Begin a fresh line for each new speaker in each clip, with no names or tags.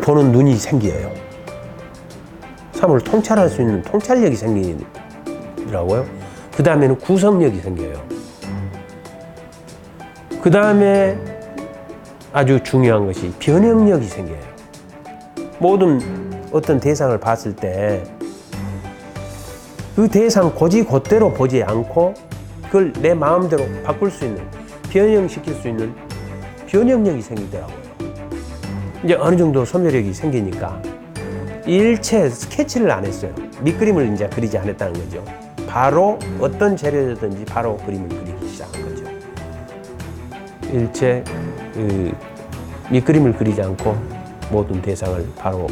보는 눈이 생겨요. 사물을 통찰할 수 있는 통찰력이 생기더라고요. 그 다음에는 구성력이 생겨요. 그 다음에 아주 중요한 것이 변형력이 생겨요. 모든 어떤 대상을 봤을 때 그 대상 고지 곧대로 보지 않고 그걸 내 마음대로 바꿀 수 있는 변형시킬 수 있는 변형력이 생기더라고요. 이제 어느 정도 소멸력이 생기니까 일체 스케치를 안 했어요. 밑그림을 이제 그리지 않았다는 거죠. 바로 어떤 재료든지 바로 그림을 그리기 시작한 거죠. 일체 그 밑그림을 그리지 않고 모든 대상을 바로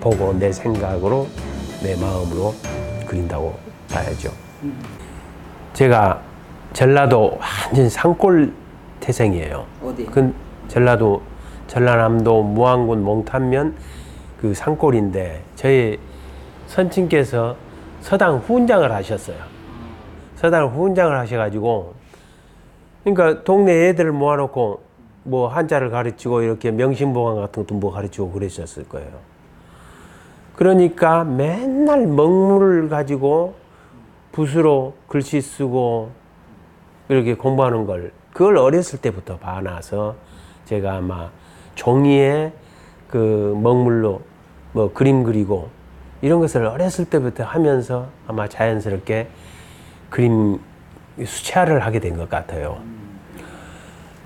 보고 내 생각으로 내 마음으로 그린다고 봐야죠. 제가 전라도 완전 산골 태생이에요.
어디?
그 전라도 전라남도 무안군 몽탄면 그 산골인데 저희 선친께서 서당 후원장을 하셨어요. 서당 후원장을 하셔가지고 그러니까 동네 애들을 모아놓고 뭐 한자를 가르치고 이렇게 명심보감 같은 것도 뭐 가르치고 그러셨을 거예요. 그러니까 맨날 먹물을 가지고 붓으로 글씨 쓰고 이렇게 공부하는 걸 그걸 어렸을 때부터 봐놔서 제가 아마 종이에 그 먹물로 뭐 그림 그리고 이런 것을 어렸을 때부터 하면서 아마 자연스럽게 그림 수채화를 하게 된 것 같아요.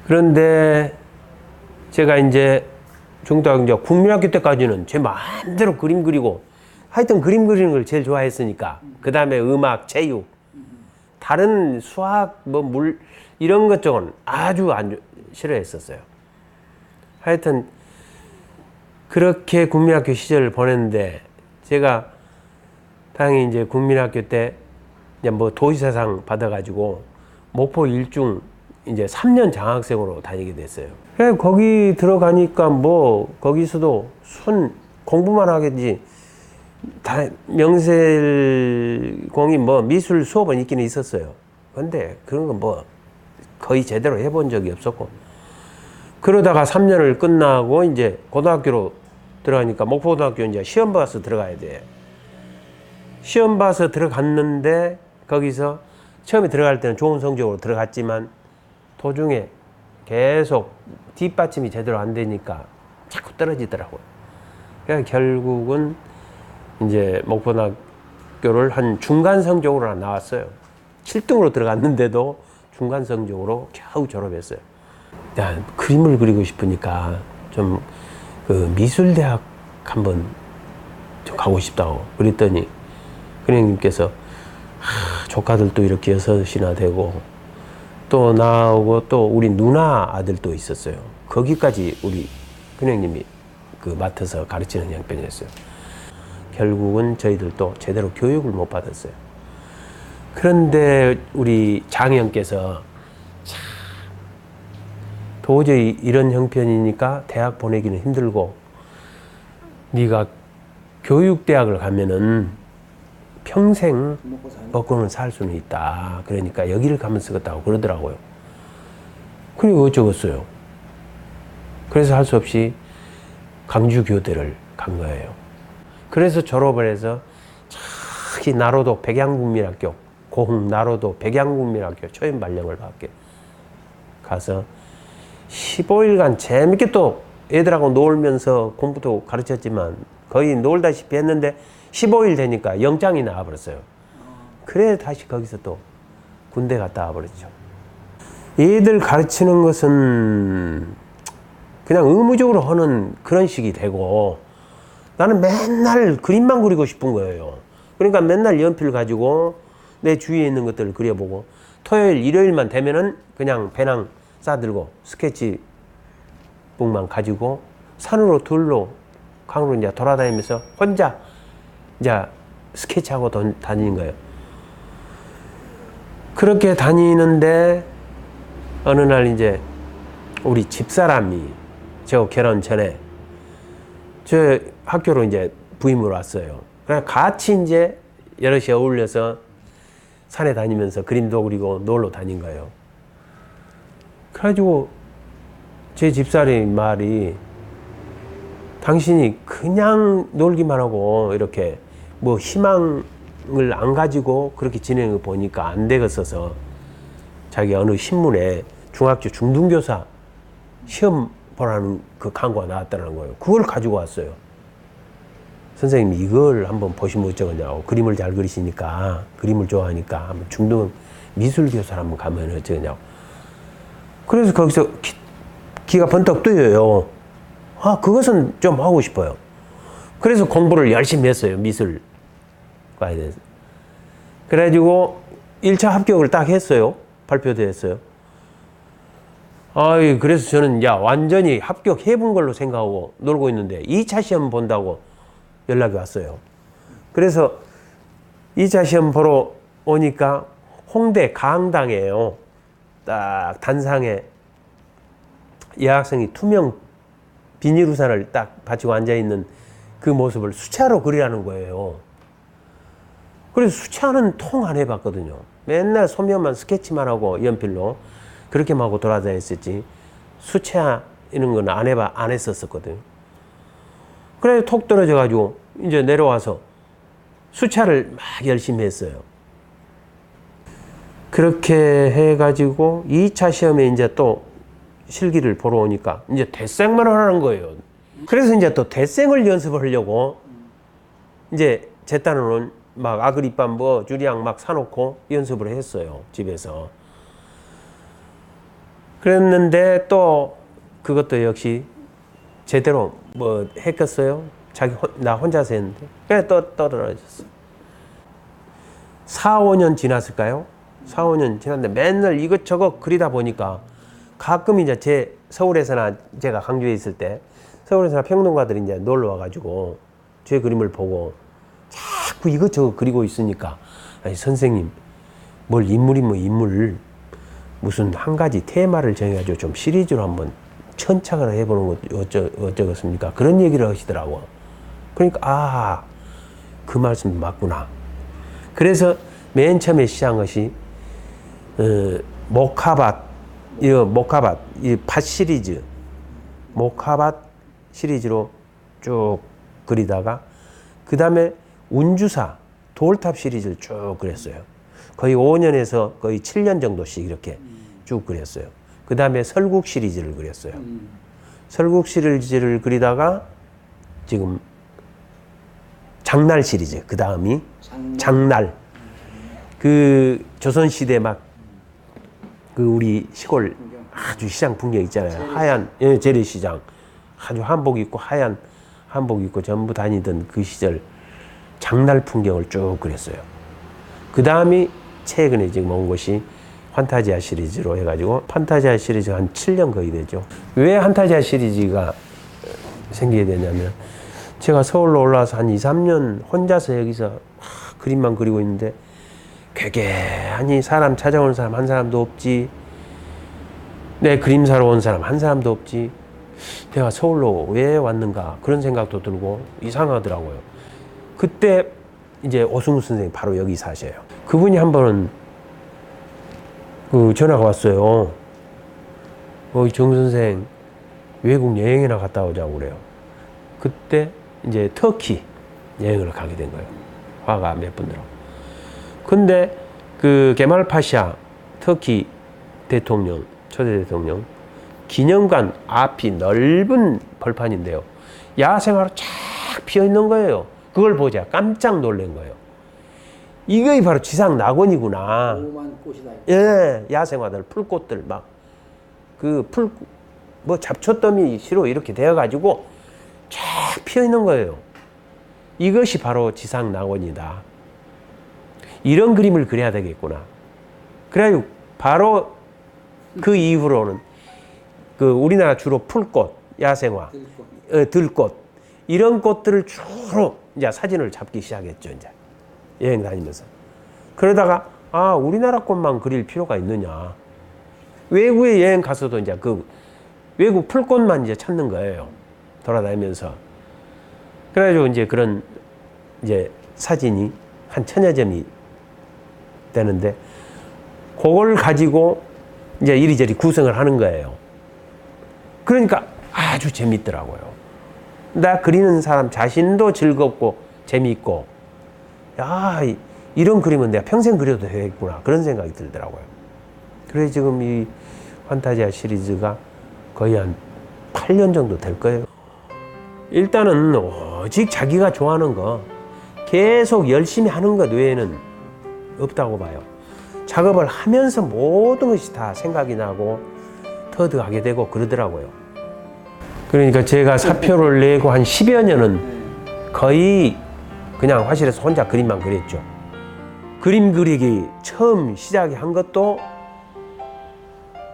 그런데 제가 이제 중등학교 이제 국민학교 때까지는 제 마음대로 그림 그리고 하여튼 그림 그리는 걸 제일 좋아했으니까 그 다음에 음악, 체육 다른 수학 뭐 물 이런 것 쪽은 아주 안 좋- 싫어했었어요. 하여튼 그렇게 국민학교 시절을 보냈는데 제가 당연히 이제 국민학교 때 이제 뭐 도시사상 받아가지고 목포 일중 이제 3년 장학생으로 다니게 됐어요. 그래 거기 들어가니까 뭐 거기서도 순 공부만 하겠지. 다 명셀공이 뭐 미술 수업은 있기는 있었어요. 근데 그런 건 뭐 거의 제대로 해본 적이 없었고 그러다가 3년을 끝나고 이제 고등학교로 들어가니까 목포고등학교 이제 시험 봐서 들어가야 돼. 시험 봐서 들어갔는데 거기서 처음에 들어갈 때는 좋은 성적으로 들어갔지만 도중에 계속 뒷받침이 제대로 안 되니까 자꾸 떨어지더라고요. 그래서 결국은 이제 목포고등학교를 한 중간 성적으로 나왔어요. 7등으로 들어갔는데도 중간 성적으로 겨우 졸업했어요. 야, 그림을 그리고 싶으니까 좀 그 미술대학 한번 좀 가고 싶다고 그랬더니 그령님께서 하, 조카들도 이렇게 여섯이나 되고 또 나하고 또 우리 누나 아들도 있었어요. 거기까지 우리 그령님이 그 맡아서 가르치는 양편이었어요. 결국은 저희들도 제대로 교육을 못 받았어요. 그런데 우리 장형께서 도저히 이런 형편이니까 대학 보내기는 힘들고 네가 교육대학을 가면은 평생 먹고는 살 수는 있다. 그러니까 여기를 가면 쓰겠다고 그러더라고요. 그리고 어쩌겠어요. 그래서 할 수 없이 강주교대를 간 거예요. 그래서 졸업을 해서 저기 나로도 백양국민학교, 고흥 나로도 백양국민학교 초연 발령을 받게 가서 15일간 재밌게 또 애들하고 놀면서 공부도 가르쳤지만 거의 놀다시피 했는데 15일 되니까 영장이 나와버렸어요. 그래 다시 거기서 또 군대 갔다 와버렸죠. 얘들 가르치는 것은 그냥 의무적으로 하는 그런 식이 되고 나는 맨날 그림만 그리고 싶은 거예요. 그러니까 맨날 연필 가지고 내 주위에 있는 것들을 그려보고 토요일, 일요일만 되면은 그냥 배낭 싸들고 스케치북만 가지고 산으로 들로 강으로 이제 돌아다니면서 혼자 이제 스케치하고 던- 다니는 거예요. 그렇게 다니는데 어느 날 이제 우리 집사람이 저 결혼 전에 저 학교로 이제 부임을 왔어요. 그래 같이 이제 여럿이 어울려서 산에 다니면서 그림도 그리고 놀러 다닌 거예요. 그래가지고 제 집사람 말이 당신이 그냥 놀기만 하고 이렇게 뭐 희망을 안 가지고 그렇게 거 보니까 안 되겠어서 자기 어느 신문에 중학교 중등교사 시험 보라는 그 광고가 나왔다는 거예요. 그걸 가지고 왔어요. 선생님 이걸 한번 보시면 어쩌겠냐고 그림을 잘 그리시니까 그림을 좋아하니까 중등 미술 교사 한번 가면 어쩌겠냐고 그래서 거기서 기, 기가 번쩍 뜨여요. 아 그것은 좀 하고 싶어요. 그래서 공부를 열심히 했어요 미술과에 대해서. 그래가지고 1차 합격을 딱 했어요. 발표도 했어요. 아이 그래서 저는 야 완전히 합격해 본 걸로 생각하고 놀고 있는데 2차 시험 본다고 연락이 왔어요. 그래서 2차 시험 보러 오니까 홍대 강당이에요. 딱 단상에 여학생이 투명 비닐 우산을 딱 받치고 앉아 있는 그 모습을 수차로 그리라는 거예요. 그래서 수차는 통 안 해봤거든요. 맨날 소면만 스케치만 하고 연필로 그렇게만 하고 돌아다녔었지 수차 이런 건 안 해봐 안 했었었거든. 그래 톡 떨어져 가지고 이제 내려와서 수차를 막 열심히 했어요. 그렇게 해 가지고 2차 시험에 이제 또 실기를 보러 오니까 이제 대생만 하는 거예요. 그래서 이제 또 대생을 연습을 하려고 이제 제 딴에는 막 아그리밤 뭐 주리양 막 사놓고 연습을 했어요 집에서. 그랬는데 또 그것도 역시 제대로 뭐 했겠어요? 자기 혼, 나 혼자서 했는데 그래 또 떨어졌어. 4, 5년 지났을까요? 4, 5년 지났는데 맨날 이것저것 그리다 보니까 가끔 이제 제 서울에서나 제가 강주에 있을 때 서울에서나 평론가들이 이제 놀러 와가지고 제 그림을 보고 자꾸 이것저것 그리고 있으니까 아니 선생님 뭘 인물이면 뭐 인물 무슨 한 가지 테마를 정해가지고 좀 시리즈로 한번 천착을 해보는 것 어쩌, 어쩌겠습니까? 그런 얘기를 하시더라고. 그러니까, 아, 그 말씀 맞구나. 그래서 맨 처음에 시작한 것이, 어, 모카밭, 이 모카밭, 이밭 시리즈, 모카밭 시리즈로 쭉 그리다가, 그 다음에 운주사, 돌탑 시리즈를 쭉 그렸어요. 거의 5년에서 거의 7년 정도씩 이렇게 쭉 그렸어요. 그 다음에 설국 시리즈를 그렸어요. 설국 시리즈를 그리다가 지금 장날 시리즈, 그 다음이 장날. 그 조선시대 막 그 우리 시골 아주 시장 풍경 있잖아요. 하얀, 예, 재래시장. 아주 한복 입고 하얀 한복 입고 전부 다니던 그 시절 장날 풍경을 쭉 그렸어요. 그 다음이 최근에 지금 온 것이 판타지아 시리즈로 해가지고 판타지아 시리즈 한 7년 거의 되죠. 왜 판타지아 시리즈가 생기게 되냐면 제가 서울로 올라와서 한 2, 3년 혼자서 여기서 막 그림만 그리고 있는데 괴괴하니 사람 찾아오는 사람 한 사람도 없지. 내 그림 사러 온 사람 한 사람도 없지. 내가 서울로 왜 왔는가 그런 생각도 들고 이상하더라고요. 그때 이제 오승우 선생님 바로 여기 사셔요. 그분이 한 번은 그 전화가 왔어요. 어, 정 선생 외국 여행이나 갔다 오자고 그래요. 그때 이제 터키 여행을 가게 된 거예요. 화가 몇 분 들어. 근데 그 게말 파샤 터키 대통령 초대 대통령 기념관 앞이 넓은 벌판인데요. 야생화로 쫙 피어 있는 거예요. 그걸 보자 깜짝 놀란 거예요. 이게 바로 지상 낙원이구나. 예, 야생화들, 풀꽃들 막 그 풀 뭐 잡초더미 시로 이렇게 되어 가지고 쫙 피어 있는 거예요. 이것이 바로 지상 낙원이다. 이런 그림을 그려야 되겠구나. 그래야 바로 그 이후로는 그 우리나라 주로 풀꽃, 야생화,
들꽃.
어, 들꽃. 이런 꽃들을 주로 이제 사진을 잡기 시작했죠 이제. 여행 다니면서. 그러다가 아 우리나라 꽃만 그릴 필요가 있느냐. 외국에 여행 가서도 이제 그 외국 풀꽃만 이제 찾는 거예요. 돌아다니면서. 그래가지고 이제 그런 이제 사진이 한 천여 점이 되는데 그걸 가지고 이제 이리저리 구성을 하는 거예요 그러니까 아주 재밌더라고요. 나 그리는 사람 자신도 즐겁고 재미있고 야 이- 이런 그림은 내가 평생 그려도 되겠구나 그런 생각이 들더라고요. 그래서 지금 이 판타지아 시리즈가 거의 한 8년 정도 될 거예요. 일단은 오직 자기가 좋아하는 거 계속 열심히 하는 것 외에는 없다고 봐요. 작업을 하면서 모든 것이 다 생각이 나고 터득하게 되고 그러더라고요. 그러니까 제가 사표를 내고 한 10여 년은 거의 그냥 화실에서 혼자 그림만 그렸죠. 그림 그리기 처음 시작한 것도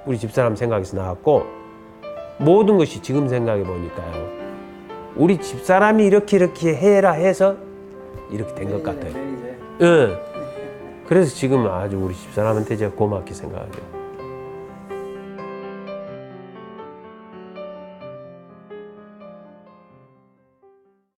우리 집사람 생각에서 나왔고 모든 것이 지금 생각해 보니까요. 우리 집사람이 이렇게 이렇게 해라 해서 이렇게 된 것 같아요. 예. 그래서 지금 아주 우리 집사람한테 제가 고맙게 생각하죠.